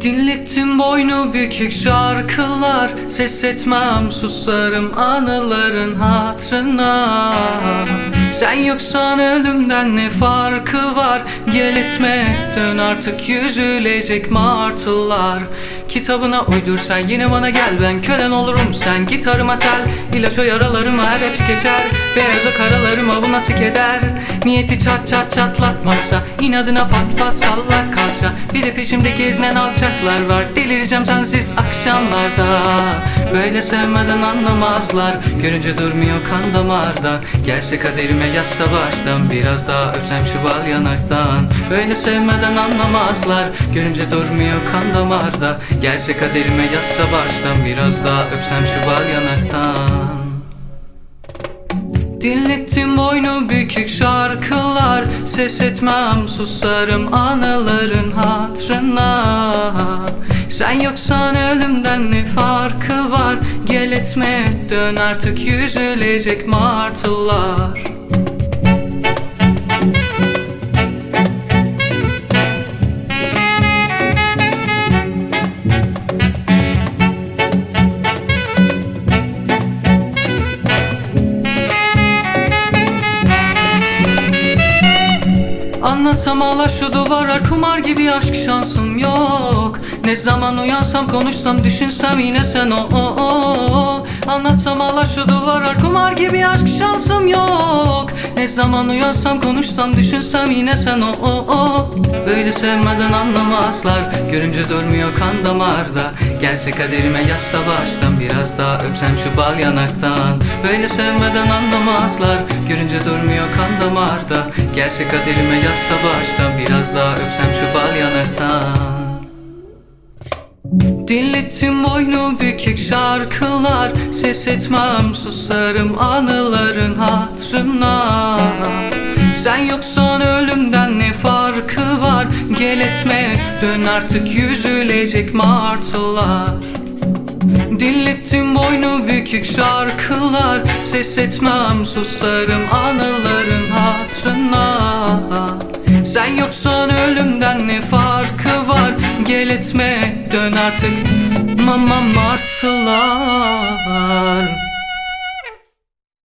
Dinlettim boynu bükük şarkılar. Ses etmem susarım anıların hatırına. Sen yoksan ölümden ne farkı var? Gel etme dön artık yüzülecek martılar Kitabına uydur sen yine bana gel ben kölen olurum sen Gitarıma tel. İlaç o yaralarıma her aç geçer Beyaza karalarıma bu nasıl keder Niyeti çat çat çatlatmaksa inadına pat pat sallak kalça Bir de peşimde gezinen alçaklar var Delireceğim sensiz akşamlarda. Böyle sevmeden anlamazlar Görünce durmuyor kan damarda. Gelse kaderime yazsa baştan Biraz daha öpsem şu bal yanaktan. Böyle sevmeden anlamazlar Görünce durmuyor kan damarda Gelse kaderime yazsa baştan Biraz daha öpsem şu bal yanaktan. Dinlettim boynu bükük şarkılar Ses etmem susarım anıların hatırına. Sen yoksan ölümden ne farkı var? Gel etme dön artık yüzülecek martılar Anlatsam ağlar şu duvara kumar gibi aşk şansım yok Ne zaman uyansam konuşsam düşünsem yine sen o, o, o. Anlatsam ağlar şu duvara kumar gibi aşk şansım yok Ne zaman uyansam konuşsam düşünsem yine sen o, o, o. Böyle sevmeden anlamazlar. Görünce durmuyor kan damarda. Gelse kaderime yazsa baştan Biraz daha öpsem şu bal yanaktan. Böyle sevmeden anlamazlar. Görünce durmuyor kan damarda. Gelse kaderime yazsa baştan Biraz daha öpsem şu bal yanaktan. Dinlettim boynu bükük şarkılar. Ses etmem susarım anıların hatırına. Sen yoksan ölümden ne farkı etme dön artık yüzülecek martılar. Dinlettim boynu bükük şarkılar. Ses etmem susarım anıların hatırına. Sen yoksan ölümden ne farkı var? Gel etme dön artık Mama martılar